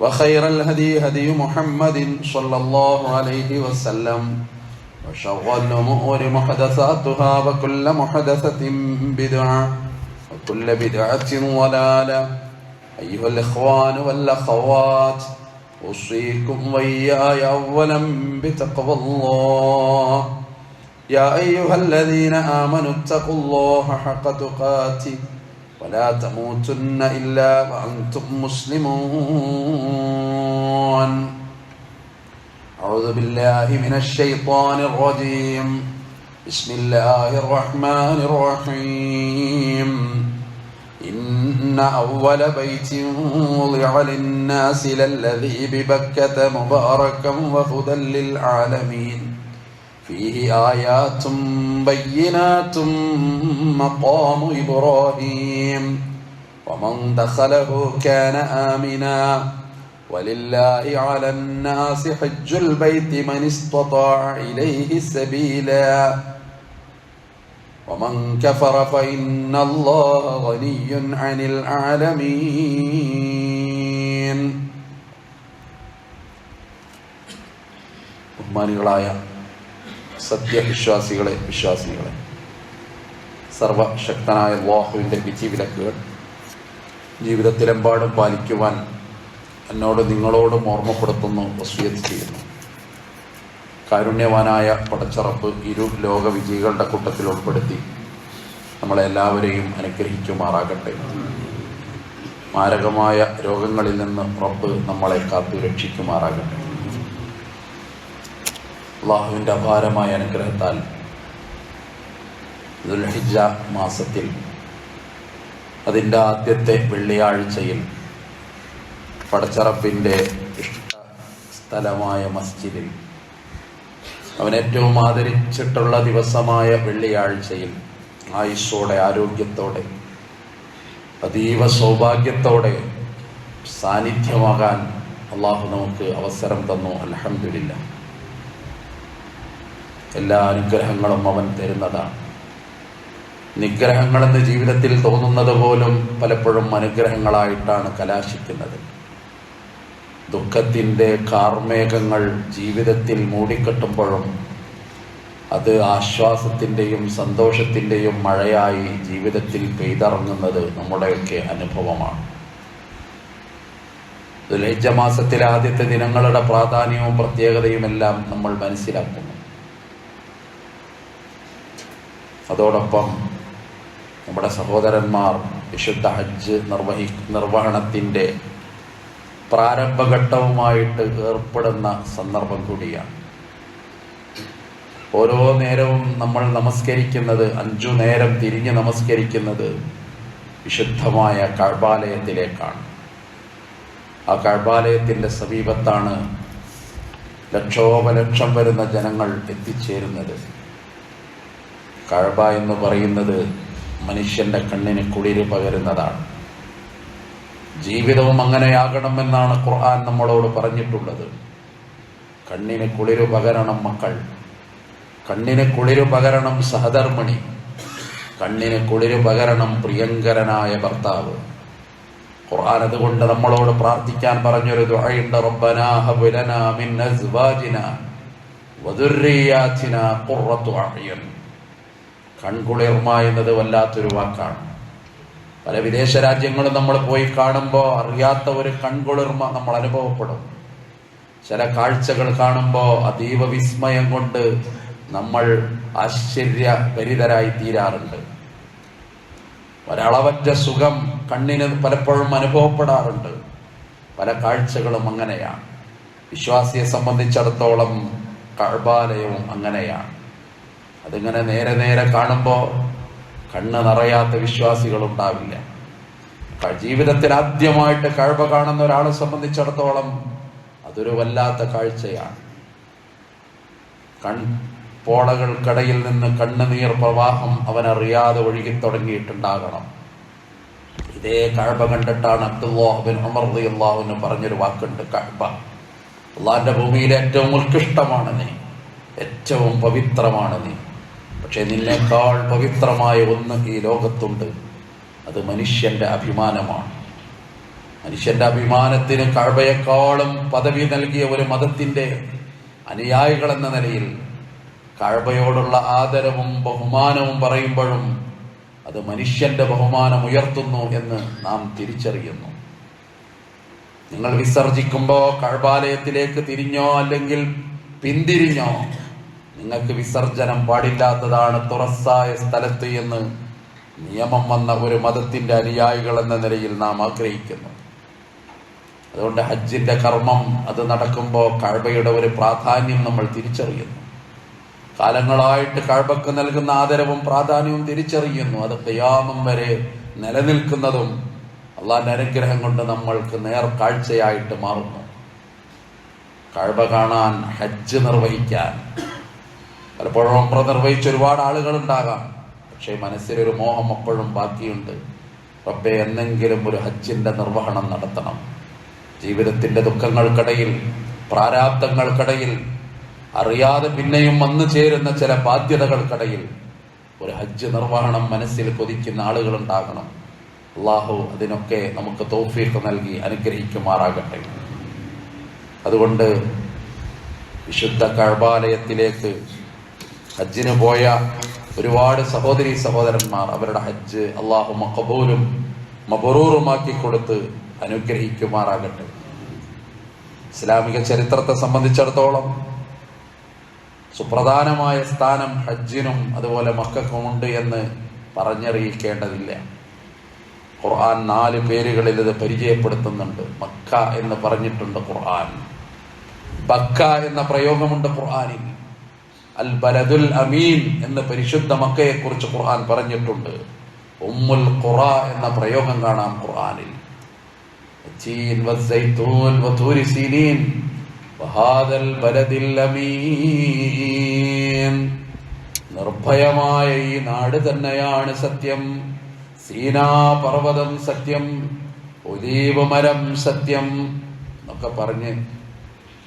وخير الهدي هدي محمد صلى الله عليه وسلم وشر الأمور محدثاتها وكل محدثة بدعة وكل بدعة ضلالة. أيها الإخوان والأخوات أوصيكم وإياي أولا بتقوى الله. يا أيها الذين آمنوا اتقوا الله حق تقاته. ولا تموتن إلا وأنتم مسلمون. أعوذ بالله من الشيطان الرجيم. بسم الله الرحمن الرحيم. إن أول بيت وضع للناس للذي ببكة مباركا وهدى للعالمين. فيه آيات بينات مقام إبراهيم ومن دخله كان آمنا ولله على الناس حج البيت من استطاع إليه سبيلا ومن كفر فإن الله غني عن العالمين ബഹുമാനികളായ സത്യവിശ്വാസികളെ വിശ്വാസികളെ. സർവശക്തനായ അള്ളാഹുവിന്റെ വിധി വിലക്കുകൾ ജീവിതത്തിലെമ്പാടും പാലിക്കുവാൻ എന്നോട് നിങ്ങളോടും ഓർമ്മപ്പെടുത്തുന്നു വസ്വിയത്ത് ചെയ്യുന്നു. കാരുണ്യവാനായ പടച്ചറപ്പ് ഇരു ലോക വിജയികളുടെ കൂട്ടത്തിൽ ഉൾപ്പെടുത്തി നമ്മളെല്ലാവരെയും അനുഗ്രഹിക്കുമാറാകട്ടെ. മാരകമായ രോഗങ്ങളിൽ നിന്ന് റബ്ബ് നമ്മളെ കാത്തു രക്ഷിക്കുമാറാകട്ടെ അള്ളാഹുവിന്റെ അപാരമായ അനുഗ്രഹത്താൽ ദുൽഹിജ മാസത്തിൽ അതിന്റെ ആദ്യത്തെ വെള്ളിയാഴ്ചയിൽ പടച്ചറപ്പിന്റെ ഇഷ്ട സ്ഥലമായ മസ്ജിദിൽ അവൻ ഏറ്റവും ആദരിച്ചിട്ടുള്ള ദിവസമായ വെള്ളിയാഴ്ചയിൽ ആയുസ്സോടെ ആരോഗ്യത്തോടെ അതീവ സൗഭാഗ്യത്തോടെ സാന്നിധ്യമാകാൻ അള്ളാഹു നമുക്ക് അവസരം തന്നു. അലഹമില്ല എല്ലാ അനുഗ്രഹങ്ങളും അവൻ തരുന്നതാണ്. നിഗ്രഹങ്ങളെന്ന് ജീവിതത്തിൽ തോന്നുന്നത് പോലും പലപ്പോഴും അനുഗ്രഹങ്ങളായിട്ടാണ് കലാശിക്കുന്നത്. ദുഃഖത്തിന്റെ കാർമേഘങ്ങൾ ജീവിതത്തിൽ മൂടിക്കെട്ടുമ്പോഴും അത് ആശ്വാസത്തിന്റെയും സന്തോഷത്തിന്റെയും മഴയായി ജീവിതത്തിൽ പെയ്തിറങ്ങുന്നത് നമ്മുടെയൊക്കെ അനുഭവമാണ്. ദുലഹിജ മാസത്തിലെ ആദ്യത്തെ ദിനങ്ങളുടെ പ്രാധാന്യവും പ്രത്യേകതയുമെല്ലാം നമ്മൾ മനസ്സിലാക്കുന്നു അതോടൊപ്പം നമ്മുടെ സഹോദരന്മാർ വിശുദ്ധ ഹജ്ജ് നിർവഹി നിർവഹണത്തിന്റെ പ്രാരംഭഘട്ടവുമായിട്ട് ഏർപ്പെടുന്ന സന്ദർഭം കൂടിയാണ്. ഓരോ നേരവും നമ്മൾ നമസ്കരിക്കുന്നത് അഞ്ചു നേരം തിരിഞ്ഞ് നമസ്കരിക്കുന്നത് വിശുദ്ധമായ കഴബാലയത്തിലേക്കാണ്. ആ കഴബാലയത്തിന്റെ സമീപത്താണ് ലക്ഷോപലക്ഷം വരുന്ന ജനങ്ങൾ എത്തിച്ചേരുന്നത്. കഴബ എന്ന് പറയുന്നത് മനുഷ്യന്റെ കണ്ണിന് കുളിര് പകരുന്നതാണ്. ജീവിതവും അങ്ങനെയാകണമെന്നാണ് ഖുർആൻ നമ്മളോട് പറഞ്ഞിട്ടുള്ളത്. കണ്ണിന് കുളിര് പകരണം മക്കൾ. കണ്ണിന് കുളിര് പകരണം സഹധർമ്മിണി. കണ്ണിന് കുളിര് പകരണം പ്രിയങ്കരനായ ഭർത്താവ്. ഖുർആൻ അതുകൊണ്ട് നമ്മളോട് പ്രാർത്ഥിക്കാൻ പറഞ്ഞൊരു ദുആയുണ്ട്. റബ്ബനാ ഹബ് മിൻ അസ്വാജിനാ ഖുർറത്തു കൺകുളിർമ എന്നത് വല്ലാത്തൊരു വാക്കാണ്. പല വിദേശ രാജ്യങ്ങളും നമ്മൾ പോയി കാണുമ്പോൾ അറിയാത്ത ഒരു കൺകുളിർമ നമ്മൾ അനുഭവപ്പെടും. ചില കാഴ്ചകൾ കാണുമ്പോൾ അതീവ വിസ്മയം കൊണ്ട് നമ്മൾ ആശ്ചര്യപരിതരായി തീരാറുണ്ട് ഒരളവറ്റ സുഖം കണ്ണിന് പലപ്പോഴും അനുഭവപ്പെടാറുണ്ട്. പല കാഴ്ചകളും അങ്ങനെയാണ്. വിശ്വാസിയെ സംബന്ധിച്ചിടത്തോളം കഴബാലയവും അങ്ങനെയാണ്. അതിങ്ങനെ നേരെ നേരെ കാണുമ്പോൾ കണ്ണ് നിറയാത്ത ക- ജീവിതത്തിൽ ആദ്യമായിട്ട് കഴവ കാണുന്ന ഒരാളെ സംബന്ധിച്ചിടത്തോളം അതൊരു വല്ലാത്ത കാഴ്ചയാണ്. കൺ പോളകൾക്കിടയിൽ നിന്ന് കണ്ണുനീർ പ്രവാഹം അവനറിയാതെ ഒഴുകി തുടങ്ങിയിട്ടുണ്ടാകണം. ഇതേ കഴബ കണ്ടിട്ടാണ് അബ്ദുല്ലാഹുബിൻ ഉമർ അള്ളാഹുവിന് പറഞ്ഞൊരു വാക്കുണ്ട് കഴബ അള്ളാഹിന്റെ ഭൂമിയിൽ ഏറ്റവും ഉത്കൃഷ്ടമാണ് നീ. ഏറ്റവും പവിത്രമാണ് നീ. പക്ഷെ നിന്നേക്കാൾ പവിത്രമായ ഒന്ന് ഈ ലോകത്തുണ്ട്. അത് മനുഷ്യന്റെ അഭിമാനമാണ്. മനുഷ്യന്റെ അഭിമാനത്തിന് കഴബയെക്കാളും പദവി നൽകിയ ഒരു മതത്തിന്റെ അനുയായികൾ എന്ന നിലയിൽ കഴബയോടുള്ള ആദരവും ബഹുമാനവും പറയുമ്പോഴും അത് മനുഷ്യന്റെ ബഹുമാനം ഉയർത്തുന്നു എന്ന് നാം തിരിച്ചറിയുന്നു. നിങ്ങൾ വിസർജിക്കുമ്പോൾ കഴബാലയത്തിലേക്ക് തിരിഞ്ഞോ അല്ലെങ്കിൽ പിന്തിരിഞ്ഞോ നിങ്ങൾക്ക് വിസർജനം പാടില്ലാത്തതാണ് തുറസ്സായ സ്ഥലത്ത് എന്ന് നിയമം വന്ന ഒരു മതത്തിന്റെ അനുയായികൾ എന്ന നിലയിൽ നാം ആഗ്രഹിക്കുന്നു. അതുകൊണ്ട് ഹജ്ജിന്റെ കർമ്മം അത് നടക്കുമ്പോൾ കഴബയുടെ ഒരു പ്രാധാന്യം നമ്മൾ തിരിച്ചറിയുന്നു. കാലങ്ങളായിട്ട് കഴബക്ക് നൽകുന്ന ആദരവും പ്രാധാന്യവും തിരിച്ചറിയുന്നു. അത് കയാമം വരെ നിലനിൽക്കുന്നതും അള്ളാന്റെ അനുഗ്രഹം കൊണ്ട് നമ്മൾക്ക് നേർ കാഴ്ചയായിട്ട് മാറുന്നു. കഴബ കാണാൻ ഹജ്ജ് നിർവഹിക്കാൻ പലപ്പോഴും ഉമ്ര നിർവഹിച്ച ഒരുപാട് ആളുകൾ ഉണ്ടാകാം പക്ഷേ മനസ്സിലൊരു മോഹം അപ്പോഴും ബാക്കിയുണ്ട്. റബ്ബെ എന്നെങ്കിലും ഒരു ഹജ്ജിന്റെ നിർവഹണം നടത്തണം. ജീവിതത്തിന്റെ ദുഃഖങ്ങൾക്കിടയിൽ പ്രാരാബ്ദങ്ങൾക്കിടയിൽ അറിയാതെ പിന്നെയും വന്നു ചേരുന്ന ചില ബാധ്യതകൾക്കിടയിൽ ഒരു ഹജ്ജ് നിർവഹണം മനസ്സിൽ കൊതിക്കുന്ന ആളുകളുണ്ടാകണം. അള്ളാഹു അതിനൊക്കെ നമുക്ക് തോഫീക്ക് നൽകി അനുഗ്രഹിക്കുമാറാകട്ടെ. അതുകൊണ്ട് വിശുദ്ധ കഴബാലയത്തിലേക്ക് ഹജ്ജിന് പോയ ഒരുപാട് സഹോദരി സഹോദരന്മാർ അവരുടെ ഹജ്ജ് അള്ളാഹു മക്കബൂലും മബറൂറുമാക്കി കൊടുത്ത് അനുഗ്രഹിക്കുമാറാകട്ടെ. ഇസ്ലാമിക ചരിത്രത്തെ സംബന്ധിച്ചിടത്തോളം സുപ്രധാനമായ സ്ഥാനം ഹജ്ജിനും അതുപോലെ മക്കൾക്കുമുണ്ട് എന്ന് പറഞ്ഞറിയിക്കേണ്ടതില്ല. ഖുർആൻ നാല് പേരുകളിൽ ഇത് പരിചയപ്പെടുത്തുന്നുണ്ട്. മക്ക എന്ന് പറഞ്ഞിട്ടുണ്ട് ഖുർആൻ. ബക്ക എന്ന പ്രയോഗമുണ്ട് ഖുർആനിൽ. അൽ ബലദുൽ അമീൻ എന്ന പരിശുദ്ധ മക്കയെക്കുറിച്ച് ഖുർആൻ പറഞ്ഞിട്ടുണ്ട്. ഉമ്മുൽ ഖുറ എന്ന പ്രയോഗം കാണാം ഖുർആനിൽ. നിർഭയമായ ഈ നാട് തന്നെയാണ് സത്യം. സീനാ പർവതം സത്യം. ഒലീവ് മരം സത്യം. എന്നൊക്കെ പറഞ്ഞ്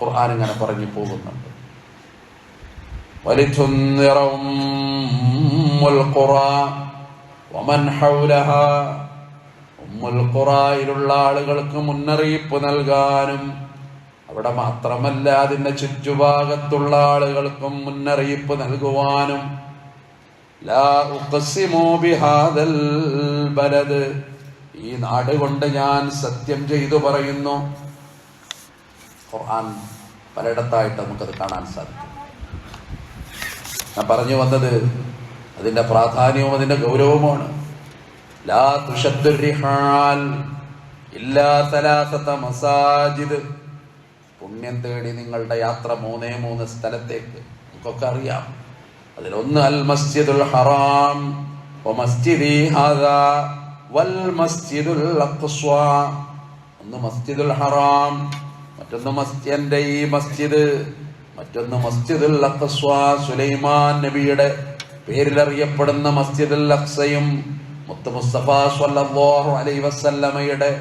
ഖുർആൻ ഇങ്ങനെ പറഞ്ഞു പോകുന്നുണ്ട്. ولتنذر أم القرى ومن حولها ഉമ്മുൽ ഖുറായിലുള്ള ആളുകൾക്ക് മുന്നറിയിപ്പ് നൽകാനും അവിടെ മാത്രമല്ല അതിന്റെ ചുറ്റുഭാഗത്തുള്ള ആളുകൾക്കും മുന്നറിയിപ്പ് നൽകുവാനും ലാ ഉഖ്സിമു ബിഹാദൽ ബലദ് ഈ നാട് കൊണ്ട് ഞാൻ സത്യം ചെയ്തു പറയുന്നു ഖുർആൻ പലയിടത്തായിട്ട് നമുക്കത് കാണാൻ സാധിക്കും ഞാൻ പറഞ്ഞു വന്നത് അതിന്റെ പ്രാധാന്യവും അതിന്റെ ഗൗരവവുമാണ്. ലാ മസാജിദ്. പുണ്യം തേടി നിങ്ങളുടെ യാത്ര മൂന്നേ മൂന്ന് സ്ഥലത്തേക്ക്. നമുക്കൊക്കെ അറിയാം. അതിലൊന്ന് അൽ മസ്ജിദുൽ ഹറാം. വൽ മസ്ജിദുൽ ഒന്ന് മസ്ജിദുൽ ഹറാം. മറ്റൊന്ന് മസ്ജിദിന്റെ ഈ മസ്ജിദ്. മറ്റൊന്ന് മസ്ജിദുൽ അഖ്സ സുലൈമാൻ നബിയുടെ പേരിൽ അറിയപ്പെടുന്ന മസ്ജിദുൽ അഖ്സയും മുത്ത മുസ്തഫ സ്വല്ലല്ലാഹു അലൈഹി വസല്ലമയുടെ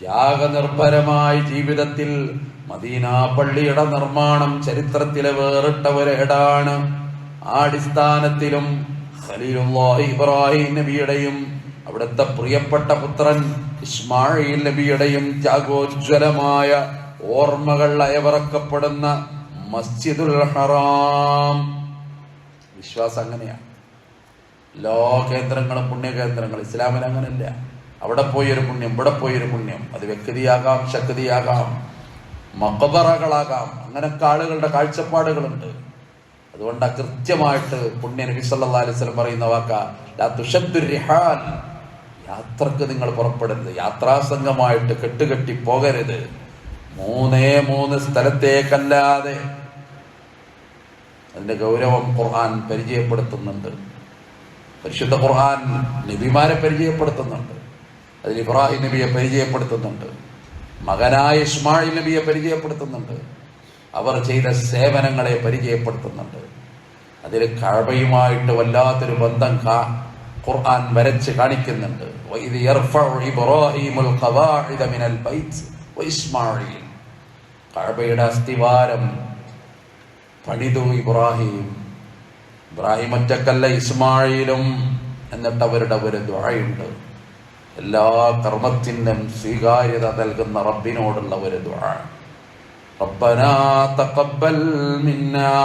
ത്യാഗനിർഭരമായ ജീവിതത്തിൽ മദീന പള്ളിയുടെ നിർമ്മാണം ചരിത്രത്തിലെ വേറിട്ട ഒരേടാണ് ആ അടിസ്ഥാനത്തിലും ഖലീലുല്ലാഹി ഇബ്രാഹിം നബിയുടെയും അവിടുത്തെ പ്രിയപ്പെട്ട പുത്രൻ ഇസ്മായിൽ നബിയുടെയും ത്യാഗോജ്വലമായ ഓർമ്മകൾ അയവിറക്കപ്പെടുന്ന മസ്ജിദുൽ ഹറാം. വിശ്വാസം അങ്ങനെയാണ്. എല്ലാ കേന്ദ്രങ്ങളും പുണ്യകേന്ദ്രങ്ങൾ ഇസ്ലാമിൽ അങ്ങനെയല്ല. അവിടെ പോയൊരു പുണ്യം ഇവിടെ പോയൊരു പുണ്യം. അത് വ്യക്തിയാകാം ശക്തിയാകാം മക്കബറകളാകാം അങ്ങനൊക്കെ ആളുകളുടെ കാഴ്ചപ്പാടുകളുണ്ട്. അതുകൊണ്ട് കൃത്യമായിട്ട് പുണ്യ നബി അലൈഹി വസല്ലം പറയുന്ന വാക്ക ലാ തുഷദ്ദു റിഹാൽ യാത്രയ്ക്ക് നിങ്ങൾ പുറപ്പെടരുത്. യാത്രാസംഘമായിട്ട് കെട്ടുകെട്ടി പോകരുത്. മൂന്നേ മൂന്ന് സ്ഥലത്തേക്കല്ലാതെ അതിന്റെ ഗൗരവം ഖുർആൻ പരിചയപ്പെടുത്തുന്നുണ്ട്. പരിശുദ്ധ ഖുർആൻ നബിമാരെ പരിചയപ്പെടുത്തുന്നുണ്ട്. അതിൽ ഇബ്രാഹിം നബിയെ പരിചയപ്പെടുത്തുന്നുണ്ട്. മകനായ ഇസ്മായിൽ നബിയെ പരിചയപ്പെടുത്തുന്നുണ്ട്. അവർ ചെയ്ത സേവനങ്ങളെ പരിചയപ്പെടുത്തുന്നുണ്ട്. അതിൽ കഴവയുമായിട്ട് വല്ലാത്തൊരു ബന്ധം ഖുർആൻ വരച്ച് കാണിക്കുന്നുണ്ട്. കഴവയുടെ അസ്ഥിവാരം പണിതു ഇബ്രാഹിം ഇബ്രാഹിം ഒറ്റക്കല്ല ഇസ്മായിലും എന്നിട്ട് അവരുടെ ഒരു ദുആയുണ്ട് എല്ലാ കർമ്മത്തിനും സ്വീകാര്യത നൽകുന്ന റബ്ബിനോടുള്ള ഒരു ദുആ ربنا تقبل منا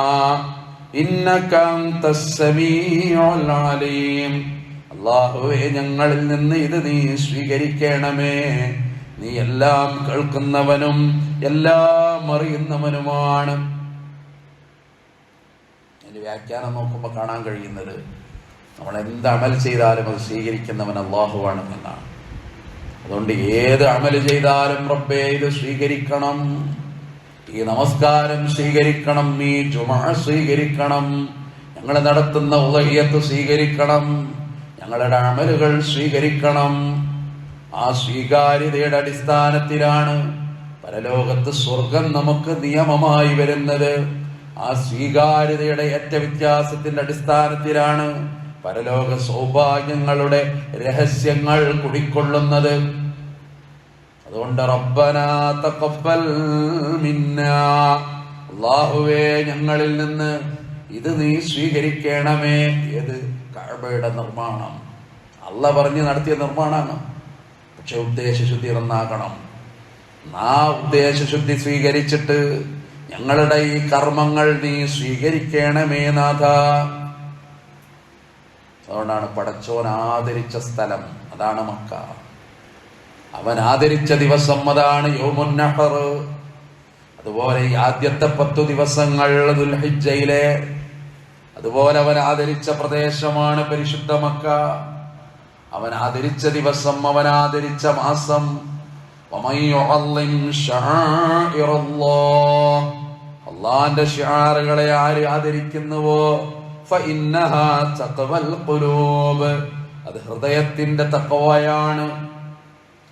إنك أنت السميع العليم അള്ളാഹുവെ ഞങ്ങളിൽ നിന്ന് ഇത് നീ സ്വീകരിക്കണമേ നീ എല്ലാം കേൾക്കുന്നവനും എല്ലാം അറിയുന്നവനുമാണ് അതിന്റെ വ്യാഖ്യാനം നോക്കുമ്പോൾ കാണാൻ കഴിയുന്നത് നമ്മൾ എന്ത് അമൽ ചെയ്താലും അത് സ്വീകരിക്കുന്നവൻ അള്ളാഹുവാണ് എന്നാണ്. അതുകൊണ്ട് ഏത് അമൽ ചെയ്താലും റബ്ബേ ഇത് സ്വീകരിക്കണം. ഈ നമസ്കാരം സ്വീകരിക്കണം. ഈ ചുമ സ്വീകരിക്കണം. ഞങ്ങൾ നടത്തുന്ന ഉദയത്ത് സ്വീകരിക്കണം. ഞങ്ങളുടെ അമലുകൾ സ്വീകരിക്കണം. ആ സ്വീകാര്യതയുടെ അടിസ്ഥാനത്തിലാണ് പരലോകത്ത് സ്വർഗം നമുക്ക് നിയമമായി വരുന്നത്. ആ സ്വീകാര്യതയുടെ ഏറ്റ വ്യത്യാസത്തിന്റെ അടിസ്ഥാനത്തിലാണ് പരലോക സൗഭാഗ്യങ്ങളുടെ രഹസ്യങ്ങൾ കുടിക്കൊള്ളുന്നത്. അതുകൊണ്ട് റബ്ബന തഖബ്ബൽ മിന്നാ. ഞങ്ങളിൽ നിന്ന് ഇത് നീ സ്വീകരിക്കണമേ. ഏത്? കഅബയുടെ നിർമ്മാണം. അല്ല പറഞ്ഞ് നടത്തിയ നിർമ്മാണമാണ്. പക്ഷെ ഉദ്ദേശശുദ്ധി നന്നാക്കണം. ആ ഉദ്ദേശശുദ്ധി സ്വീകരിച്ചിട്ട് ഞങ്ങളുടെ ഈ കർമ്മങ്ങൾ നീ സ്വീകരിക്കണമേ നാഥ അതുകൊണ്ടാണ് പടച്ചോൻ ആദരിച്ച സ്ഥലം അതാണ് മക്ക അവൻ ആദരിച്ച ദിവസം അതാണ് യോമുന്നഹർ അതുപോലെ ഈ ആദ്യത്തെ പത്തു ദിവസങ്ങൾ ദുൽഹിജ്ജയിലെ അതുപോലെ അവൻ ആദരിച്ച പ്രദേശമാണ് പരിശുദ്ധ മക്ക അവൻ ആദരിച്ച ദിവസം അവൻ ആദരിച്ച മാസം ومن يعظم شعائر الله അള്ളാന്റെ ഷിയാറുകളെ ആര് ആദരിക്കുന്നുവോ? അത് ഹൃദയത്തിന്റെ തക്കവയാണ്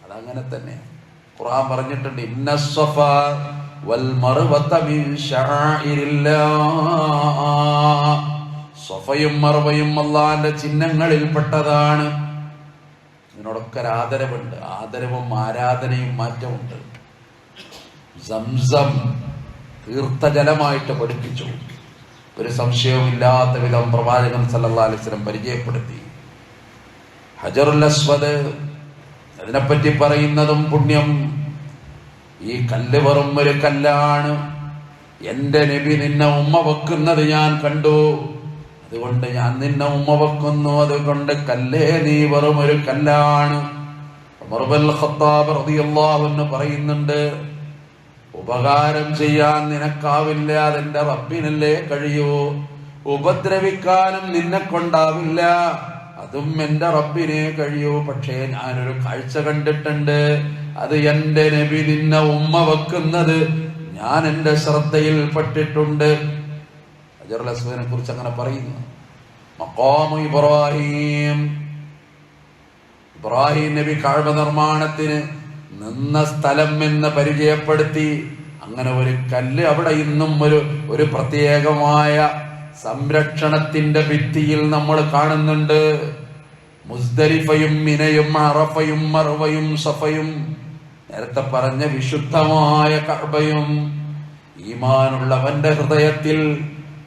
അതങ്ങനെ തന്നെ. ഖുർആൻ പറഞ്ഞിട്ടുണ്ട് ഇന്ന സഫ വൽ സഫയും മറവയും അള്ളാന്റെ ചിഹ്നങ്ങളിൽപ്പെട്ടതാണ്. ഇതിനോടൊക്കെ ആദരവുണ്ട്. ആദരവും ആരാധനയും മാറ്റമുണ്ട് സംസം തീർത്ഥജലമായിട്ട് പഠിപ്പിച്ചു. ഒരു സംശയവും ഇല്ലാത്ത വിധം പ്രവാചകൻ വസല്ലം പരിചയപ്പെടുത്തി. ഹജറുൽ അസ്വദ് അതിനെപ്പറ്റി പറയുന്നതും പുണ്യം. ഈ കല്ല് വെറും ഒരു കല്ലാണ്. എന്റെ നബി നിന്നെ ഉമ്മ വെക്കുന്നത് ഞാൻ കണ്ടു. അതുകൊണ്ട് ഞാൻ നിന്നെ ഉമ്മ വെക്കുന്നു. അതുകൊണ്ട് കല്ലേ നീ വെറും ഒരു കല്ലാണ്. ഖത്താബ് റളിയല്ലാഹു അൻഹു പറയുന്നുണ്ട് ഉപകാരം ചെയ്യാൻ നിനക്കാവില്ല അതെന്റെ റബ്ബിനല്ലേ കഴിയൂ. ഉപദ്രവിക്കാനും നിന്നെ കൊണ്ടാവില്ല അതും എന്റെ റബ്ബിനെ കഴിയൂ. പക്ഷേ ഞാനൊരു കാഴ്ച കണ്ടിട്ടുണ്ട് അത് എന്റെ നബി നിന്നെ ഉമ്മ വെക്കുന്നത് ഞാൻ എന്റെ ശ്രദ്ധയിൽ പെട്ടിട്ടുണ്ട്. അജറുലസ്മിനെ കുറിച്ച് അങ്ങനെ പറയുന്നു. ഇബ്രാഹിം. ഇബ്രാഹിം നബി കാഴ്മ നിർമ്മാണത്തിന് നിന്ന സ്ഥലം എന്ന് പരിചയപ്പെടുത്തി അങ്ങനെ ഒരു കല്ല് അവിടെ ഇന്നും ഒരു ഒരു പ്രത്യേകമായ സംരക്ഷണത്തിന്റെ ഭിത്തിയിൽ നമ്മൾ കാണുന്നുണ്ട്. മുസ്ദലിഫയും മിനയും അറഫയും മറവയും സഫയും നേരത്തെ പറഞ്ഞ വിശുദ്ധമായ കഅബയും ഈമാനുള്ളവന്റെ ഹൃദയത്തിൽ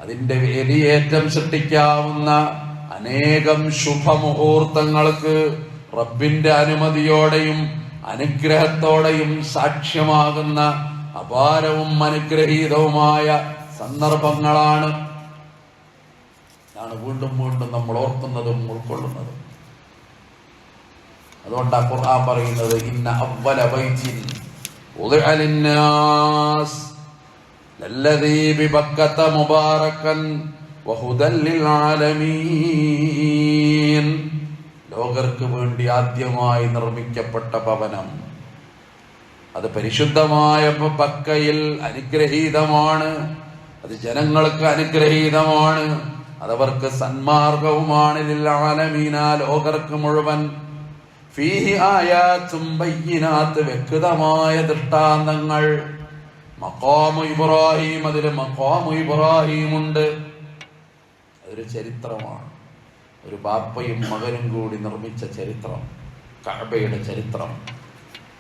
അതിന്റെ വേലിയേറ്റം സൃഷ്ടിക്കാവുന്ന അനേകം ശുഭമുഹൂർത്തങ്ങൾക്ക് റബ്ബിന്റെ അനുമതിയോടെയും അനുഗ്രഹത്തോടെയും സാക്ഷ്യമാകുന്ന അപാരവും അനുഗ്രഹീതവുമായ സന്ദർഭങ്ങളാണ് ആണ് വീണ്ടും വീണ്ടും നമ്മൾ ഓർക്കുന്നതും ഉൾക്കൊള്ളുന്നതും. അതുകൊണ്ടാ ഖുർആൻ പറയുന്നത് ഇന്ന അവല ബൈത്തിൻ ലിന്നാസ് ലല്ലദീ ബിബക്കത മുബാറകൻ വഹുദൻ ലിൽആലമീൻ ലോകർക്ക് വേണ്ടി ആദ്യമായി നിർമ്മിക്കപ്പെട്ട ഭവനം. അത് പരിശുദ്ധമായ പക്കയിൽ അനുഗ്രഹീതമാണ്. അത് ജനങ്ങൾക്ക് അനുഗ്രഹീതമാണ്. അതവർക്ക് സന്മാർഗവുമാണ്. ലിൽആലമീന ലോകർക്ക് മുഴുവൻ. ഫീഹി ആയാത്തും ചുംബയ്യനാത്ത് വ്യക്തമായ ദൃഷ്ടാന്തങ്ങൾ. മക്കോമു ഇബ്രാഹിം അതിൽ മക്കോമു ഇബ്രാഹിം ഉണ്ട് അതൊരു ചരിത്രമാണ്. ഒരു ബാപ്പയും മകനും കൂടി നിർമ്മിച്ച ചരിത്രം കഅബയുടെ ചരിത്രം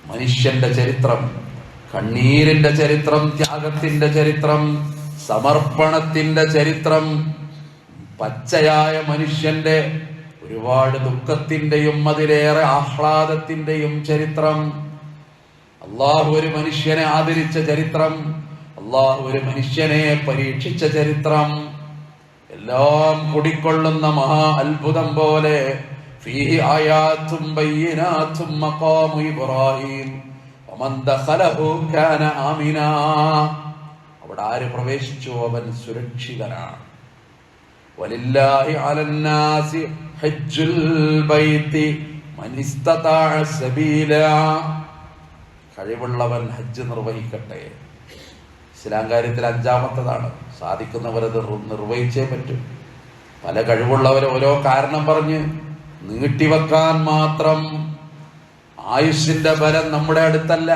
മനുഷ്യന്റെ ചരിത്രം കണ്ണീരിന്റെ ചരിത്രം ത്യാഗത്തിന്റെ ചരിത്രം സമർപ്പണത്തിന്റെ ചരിത്രം പച്ചയായ മനുഷ്യന്റെ ഒരുപാട് ദുഃഖത്തിന്റെയും അതിലേറെ ആഹ്ലാദത്തിന്റെയും ചരിത്രം. അള്ളാഹു ഒരു മനുഷ്യനെ ആദരിച്ച ചരിത്രം അള്ളാഹു ഒരു മനുഷ്യനെ പരീക്ഷിച്ച ചരിത്രം. എല്ലാം കുടിക്കൊള്ളുന്ന മഹാ അത്ഭുതം പോലെ അവിടെ ആര് പ്രവേശിച്ചു? അവൻ സുരക്ഷിതനാണ്. കഴിവുള്ളവൻ ഹജ്ജ് നിർവഹിക്കട്ടെ. ഇസ്ലാം കാര്യത്തിൽ അഞ്ചാമത്തതാണ്. സാധിക്കുന്നവരത് നിർവഹിച്ചേ പറ്റും. പല കഴിവുള്ളവർ ഓരോ കാരണം പറഞ്ഞ് നീട്ടിവെക്കാൻ മാത്രം ആയുഷിന്റെ ബലം നമ്മുടെ അടുത്തല്ല.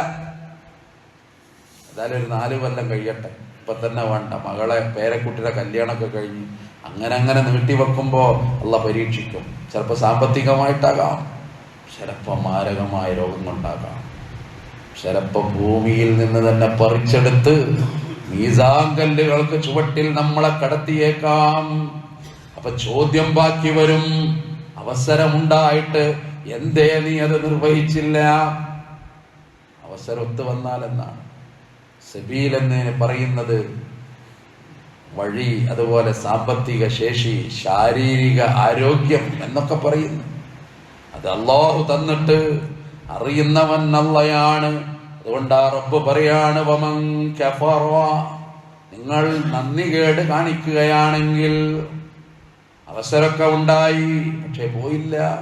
ഏതായാലും ഒരു നാല് കൊല്ലം കഴിയട്ടെ. ഇപ്പൊ തന്നെ വേണ്ട. മകളെ പേരക്കുട്ടിയുടെ കല്യാണമൊക്കെ കഴിഞ്ഞ് അങ്ങനെ അങ്ങനെ നീട്ടിവെക്കുമ്പോ ഉള്ള പരീക്ഷിക്കും. ചിലപ്പോൾ സാമ്പത്തികമായിട്ടാകാം. ചിലപ്പോൾ മാരകമായ രോഗങ്ങളുണ്ടാകാം. ചിലപ്പോൾ ഭൂമിയിൽ നിന്ന് തന്നെ പറിച്ചെടുത്ത് മീസാങ്കല്ലുകൾക്ക് ചുവട്ടിൽ നമ്മളെ കടത്തിയേക്കാം. അപ്പൊ ചോദ്യം ബാക്കി വരും. അവസരമുണ്ടായിട്ട് എന്തേ നീ അത് നിർവഹിച്ചില്ല? അവസരം ഒത്തു വന്നാൽ എന്നാണ്. സബീൽ എന്നതിന് പറയുന്നത് വഴി അതുപോലെ സാമ്പത്തിക ശേഷി ശാരീരിക ആരോഗ്യം എന്നൊക്കെ പറയുന്നു. അത് അള്ളാഹു തന്നിട്ട് അറിയുന്നവൻ നല്ലയാണ്. അതുകൊണ്ട് ആ റബ്ബ് പറയാണ് നിങ്ങൾ നന്ദി കേട് കാണിക്കുകയാണെങ്കിൽ അവസരമൊക്കെ ഉണ്ടായി പക്ഷെ പോയില്ല.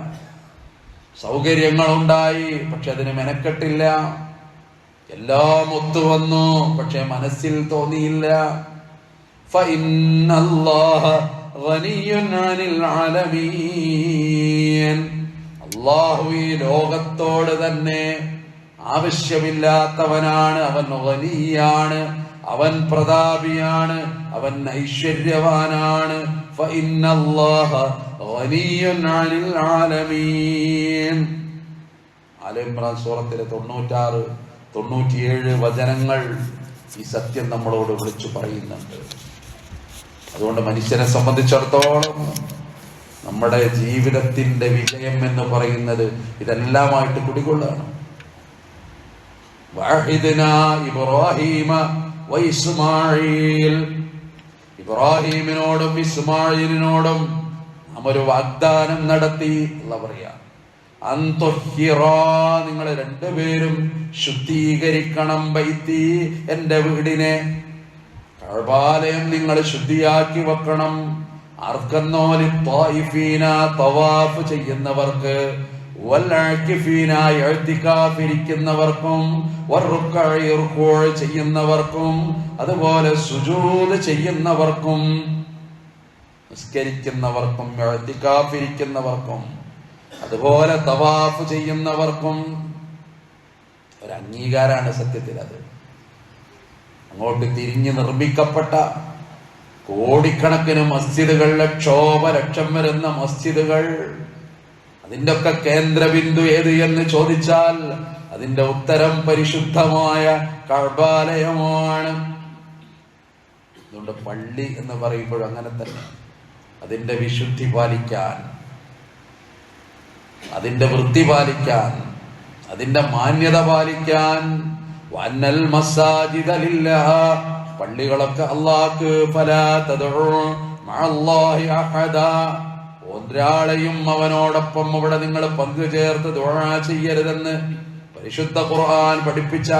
സൗകര്യങ്ങളുണ്ടായി പക്ഷെ അതിന് മെനക്കെട്ടില്ല. എല്ലാം ഒത്തുവന്നു പക്ഷെ മനസ്സിൽ തോന്നിയില്ല. ഫഇന്നല്ലാഹ ഗനിയുൻ അനിൽ ആലമീൻ. അള്ളാഹു ഈ ലോകത്തോട് തന്നെ ആവശ്യമില്ലാത്തവനാണ്. അവൻ ഒഹനിയാണ് അവൻ പ്രതാപിയാണ് അവൻ ഐശ്വര്യവാനാണ്. ആലിമ്രാൻ സൂറത്തിലെ തൊണ്ണൂറ്റാറ് തൊണ്ണൂറ്റിയേഴ് വചനങ്ങൾ ഈ സത്യം നമ്മളോട് വിളിച്ചു പറയുന്നുണ്ട്. അതുകൊണ്ട് മനുഷ്യനെ സംബന്ധിച്ചിടത്തോളം നമ്മുടെ ജീവിതത്തിന്റെ വിജയം എന്ന് പറയുന്നത് ഇതെല്ലാമായിട്ട് കുടികൊള്ളാണ് വാഹിദിന ഇബ്രാഹിമിനോടും ഇസ്മായിലിനോടും നാം ഒരു വാഗ്ദാനം നടത്തി എന്ന് പറയാ നിങ്ങൾ രണ്ടുപേരും ശുദ്ധീകരിക്കണം ബൈത്തി എന്റെ വീടിനെ. കഴപാലയം നിങ്ങൾ ശുദ്ധിയാക്കി വെക്കണം. ആർക്കെന്നോലി ത്വായിഫീന തവാഫ് ചെയ്യുന്നവർക്ക് വറുക്കഈ ചെയ്യുന്നവർക്കും അതുപോലെ സുജൂദ് ചെയ്യുന്നവർക്കും നിസ്കരിക്കുന്നവർക്കും ഇഅ്തികാഫിരിക്കുന്നവർക്കും അതുപോലെ തവാഫ് ചെയ്യുന്നവർക്കും ഒരു അംഗീകാരമാണ് സത്യത്തിൽ അത് അങ്ങോട്ട് തിരിഞ്ഞ് നിർമ്മിക്കപ്പെട്ട കോടിക്കണക്കിന് മസ്ജിദുകൾ ലക്ഷോപ ലക്ഷം വരുന്ന മസ്ജിദുകൾ. അതിന്റെ ഒക്കെ കേന്ദ്രബിന്ദു ഏത് എന്ന് ചോദിച്ചാൽ അതിന്റെ ഉത്തരം പരിശുദ്ധമായ കഴബാലയമാണ് അതുകൊണ്ട് പള്ളി എന്ന് പറയുമ്പോൾ അങ്ങനെ തന്നെ. അതിന്റെ വിശുദ്ധി പാലിക്കാൻ അതിന്റെ വൃത്തി പാലിക്കാൻ അതിന്റെ മാന്യത പാലിക്കാൻ. വന്നൽ മസാജിദ ലില്ലാഹ്. പള്ളികളൊക്കെ അള്ളാക്ക് ഒരാളെയും അവനോടൊപ്പം അവിടെ നിങ്ങൾ പങ്കു ചേർത്ത് ദുആ ചെയ്യരുതെന്ന് പരിശുദ്ധ ഖുർആൻ പഠിപ്പിച്ച.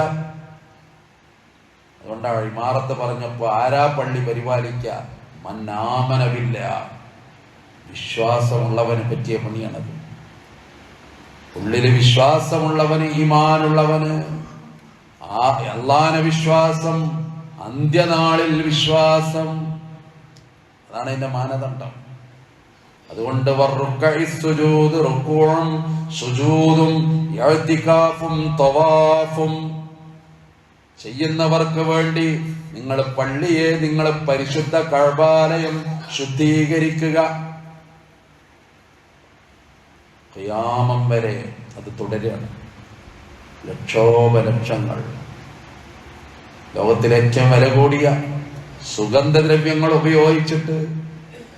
അതുകൊണ്ടാണ് ഇമാറത്ത് പറഞ്ഞപ്പോ ആരാ പള്ളി പരിപാലിക്ക? മന്നാമനവില്ല വിശ്വാസമുള്ളവനെ പറ്റിയ പണിയാണത്. ഉള്ളിൽ വിശ്വാസമുള്ളവന് ഈമാനുള്ളവന് ആ അള്ളാന വിശ്വാസം അന്ത്യനാളിൽ വിശ്വാസം. അതാണ് അതിന്റെ മാനദണ്ഡം. അതുകൊണ്ട് സുജൂദ് തവാഫും ചെയ്യുന്നവർക്ക് വേണ്ടി നിങ്ങൾ പള്ളിയെ നിങ്ങൾ പരിശുദ്ധ കഴബാലയം ശുദ്ധീകരിക്കുക. ഖിയാമം വരെ അത് തുടരുകയാണ്. ലക്ഷോപലക്ഷങ്ങൾ. ലോകത്തിലെ ഏറ്റവും വില കൂടിയ സുഗന്ധദ്രവ്യങ്ങൾ ഉപയോഗിച്ചിട്ട്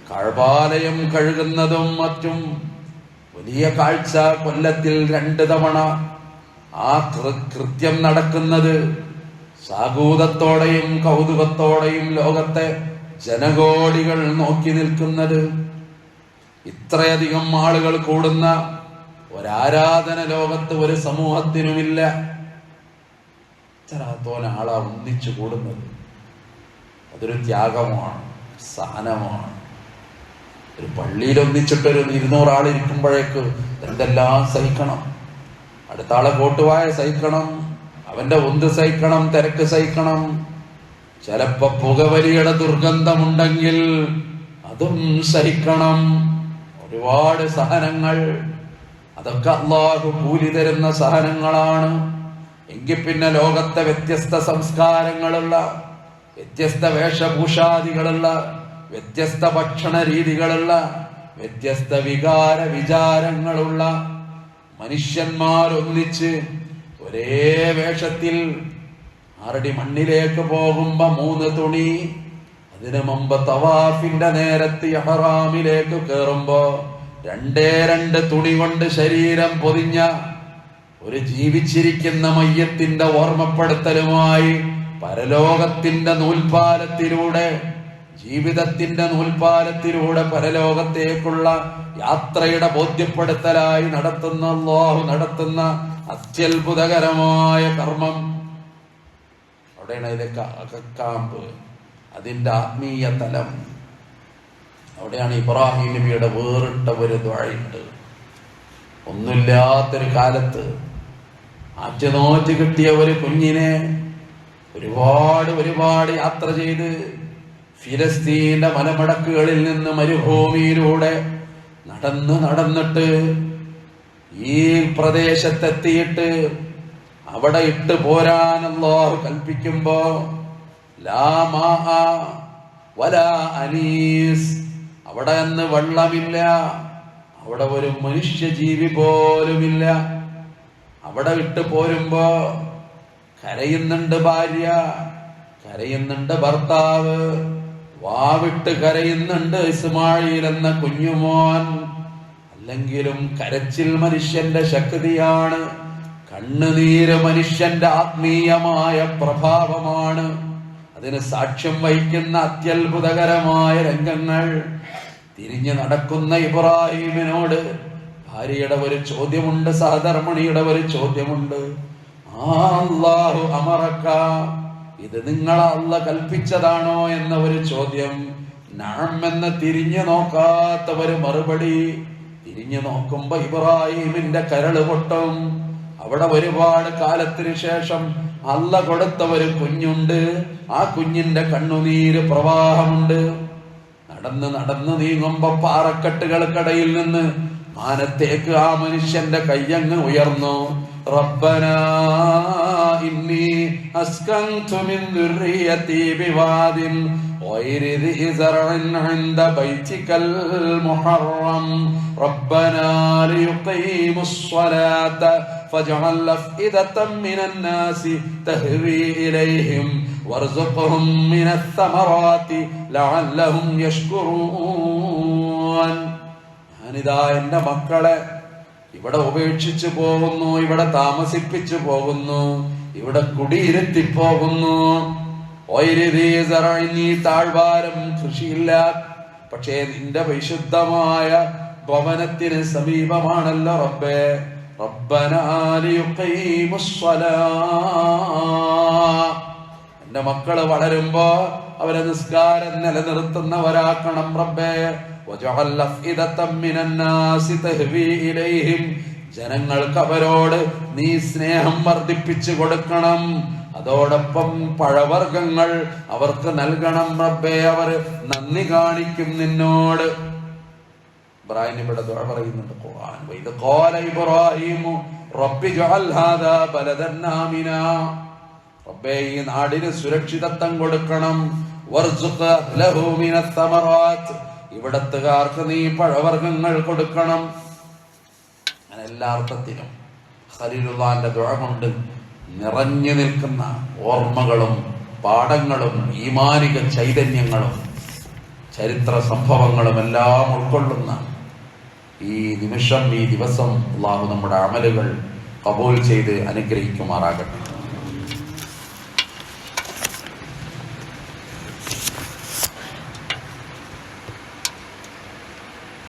കഴപാലയം കഴുകുന്നതും മറ്റും വലിയ കാഴ്ച കൊല്ലത്തിൽ രണ്ട് തവണ ആ കൃത്യം നടക്കുന്നത് സാഗൂതത്തോടെയും കൗതുകത്തോടെയും ലോകത്തെ ജനകോടികൾ നോക്കി നിൽക്കുന്നത്. ഇത്രയധികം ആളുകൾ കൂടുന്ന ഒരാരാധന ലോകത്ത് ഒരു സമൂഹത്തിനുമില്ല. ഇത്രത്തോനെ ആളാ ഒന്നിച്ചു കൂടുന്നത് അതൊരു ത്യാഗമാണ് സഹനമാണ് ഒരു പള്ളിയിൽ ഒന്നിച്ചിട്ടൊരു ആൾ ഇരിക്കുമ്പോഴേക്ക് എന്തെല്ലാം സഹിക്കണം അടുത്ത ആളെ കോട്ടുവായ സഹിക്കണം അവന്റെ ഒന്ത് സഹിക്കണം തിരക്ക് സഹിക്കണം ചിലപ്പോ പുകവലിയുടെ ദുർഗന്ധമുണ്ടെങ്കിൽ അതും സഹിക്കണം ഒരുപാട് സഹനങ്ങൾ അതൊക്കെ അള്ളാഹു കൂലി തരുന്ന സഹനങ്ങളാണ് എങ്കിൽ പിന്നെ ലോകത്തെ വ്യത്യസ്ത സംസ്കാരങ്ങളുള്ള വ്യത്യസ്ത വേഷഭൂഷാദികളുള്ള വ്യത്യസ്ത ഭക്ഷണ രീതികളുള്ള വ്യത്യസ്ത വികാര വിചാരങ്ങളുള്ള മനുഷ്യന്മാർ ഒന്നിച്ച് ഒരേ വേഷത്തിൽ ആറടി മണ്ണിലേക്ക് പോകുമ്പോ മൂന്ന് തുണി അതിനു മുമ്പ് തവാഫിന്റെ നേരത്ത് ഇഹ്റാമിലേക്ക് കേറുമ്പോ രണ്ടേ രണ്ട് തുണി കൊണ്ട് ശരീരം പൊതിഞ്ഞ ഒരു ജീവിച്ചിരിക്കുന്ന മയ്യത്തിന്റെ ഓർമ്മപ്പെടുത്തലുമായി പരലോകത്തിന്റെ നൂൽപാലത്തിലൂടെ ജീവിതത്തിന്റെ നൂൽപാലത്തിലൂടെ പരലോകത്തേക്കുള്ള യാത്രയുടെ ബോധ്യപ്പെടുത്തലായി നടത്തുന്ന അള്ളാഹു നടത്തുന്ന അത്യത്ഭുതകരമായ കർമ്മം. അവിടെയാണ് അതിലെ കാമ്പ്. അതിന്റെ ആത്മീയ തലം. അവിടെയാണ് ഇബ്രാഹിം നബിയുടെ വേറിട്ട ഒരു ദ്വാഴയുണ്ട് ഒന്നുമില്ലാത്തൊരു കാലത്ത് ആറ്റുനോറ്റ് കിട്ടിയ ഒരു കുഞ്ഞിനെ ഒരുപാട് ഒരുപാട് യാത്ര ചെയ്ത് ഫിലസ്തീന്റെ മലമടക്കുകളിൽ നിന്ന് മരുഭൂമിയിലൂടെ നടന്ന് നടന്നിട്ട് ഈ പ്രദേശത്തെത്തിയിട്ട് അവിടെ ഇട്ട് പോരാനല്ലോ കൽപ്പിക്കുമ്പോ അനീസ്. അവിടെ അന്ന് വെള്ളമില്ല. അവിടെ ഒരു മനുഷ്യജീവി പോലുമില്ല. അവിടെ വിട്ടു പോരുമ്പോ കരയുന്നുണ്ട് ഭാര്യ കരയുന്നുണ്ട് ഭർത്താവ്. വാവിട്ട് കരയുന്നുണ്ട് ഇസ്മായിൽ എന്ന കുഞ്ഞുമോൻ. അല്ലെങ്കിലും കരച്ചിൽ മനുഷ്യന്റെ ശക്തിയാണ്. കണ്ണുനീര് മനുഷ്യന്റെ ആത്മീയമായ പ്രഭാവമാണ്. അതിന് സാക്ഷ്യം വഹിക്കുന്ന അത്യത്ഭുതകരമായ രംഗങ്ങൾ. തിരിഞ്ഞു നടക്കുന്ന ഇബ്രാഹിമിനോട് ഭാര്യയുടെ ഒരു ചോദ്യമുണ്ട് സഹധർമ്മിണിയുടെ ഒരു ചോദ്യമുണ്ട്. അല്ലാഹു അമറക്ക ഇത് നിങ്ങളെ അല്ല കൽപ്പിച്ചതാണോ എന്ന ഒരു ചോദ്യം. നാം എന്ന് തിരിഞ്ഞു നോക്കാത്ത ഒരു മറുപടി തിരിഞ്ഞു നോക്കുമ്പോ ഇബ്രാഹിമിന്റെ കരൾ പൊട്ടും. അവിടെ ഒരുപാട് കാലത്തിന് ശേഷം അല്ല കൊടുത്ത ഒരു കുഞ്ഞുണ്ട്. ആ കുഞ്ഞിന്റെ കണ്ണുനീര് പ്രവാഹമുണ്ട്. നടന്ന് നടന്ന് നീങ്ങുമ്പോ പാറക്കെട്ടുകൾക്കിടയിൽ നിന്ന് മാനത്തേക്ക് ആ മനുഷ്യന്റെ കയ്യങ്ങ് ഉയർന്നു റബ്ബന ഇന്നി അസ്കന്തു മിൻ ദുർരിയതി ബിവാദിൻ غير ذي زرع عند بيتك المحرم ربنا ليقيموا الصلاة فاجعل أفئدة من الناس تهوي إليهم وارزقهم من الثمرات لعلهم يشكرون ഞാനിതാ എന്റെ മക്കളെ ഇവിടെ ഉപേക്ഷിച്ചു പോകുന്നു ഇവിടെ താമസിപ്പിച്ചു പോകുന്നു ഇവിടെ കുടിയിരുത്തി പോകുന്നു. നീ താഴ്വാരം കൃഷിയില്ല. പക്ഷേ നിന്റെ വിശുദ്ധമായ ഭവനത്തിന് സമീപമാണല്ലോ റബ്ബേ. എന്റെ മക്കൾ വളരുമ്പോ അവരെ നിസ്കാരം നിലനിർത്തുന്നവരാക്കണം റബ്ബേ. وجعل أفئدة من الناس تهوي إليهم ജനങ്ങൾക്ക് അവരോട് നീ സ്നേഹം വർദ്ധിപ്പിച്ചു കൊടുക്കണം അതോടൊപ്പം പഴവർഗങ്ങൾ അവർക്ക് നൽകണം റബ്ബേ അവർ നന്ദി കാണിക്കും നിന്നോട് ഇബ്രാഹിം ഇവിടെ ദുആ പറയുന്നുണ്ട് ഖുർആൻ വൈദ ഖാല ഇബ്രാഹിമു റബ്ബി ജഅൽ ഹാദാ ബലദൻ ആമിനാ റബ്ബേ ഈ നാടിന് സുരക്ഷിതത്വം കൊടുക്കണം വർസുഖ് ലഹു മിനസ് സമറാത്ത് ഇവിടത്തുകാർക്ക് നീ പഴവർഗങ്ങൾ കൊടുക്കണം. അങ്ങനെ എല്ലാ അർത്ഥത്തിലും ദുആ കൊണ്ട് നിറഞ്ഞു നിൽക്കുന്ന ഓർമ്മകളും പാഠങ്ങളും ഈമാനിക ചൈതന്യങ്ങളും ചരിത്ര സംഭവങ്ങളും എല്ലാം ഉൾക്കൊള്ളുന്ന ഈ നിമിഷം ഈ ദിവസം അള്ളാഹു നമ്മുടെ അമലുകൾ കബൂൽ ചെയ്ത് അനുഗ്രഹിക്കുമാറാകട്ടെ.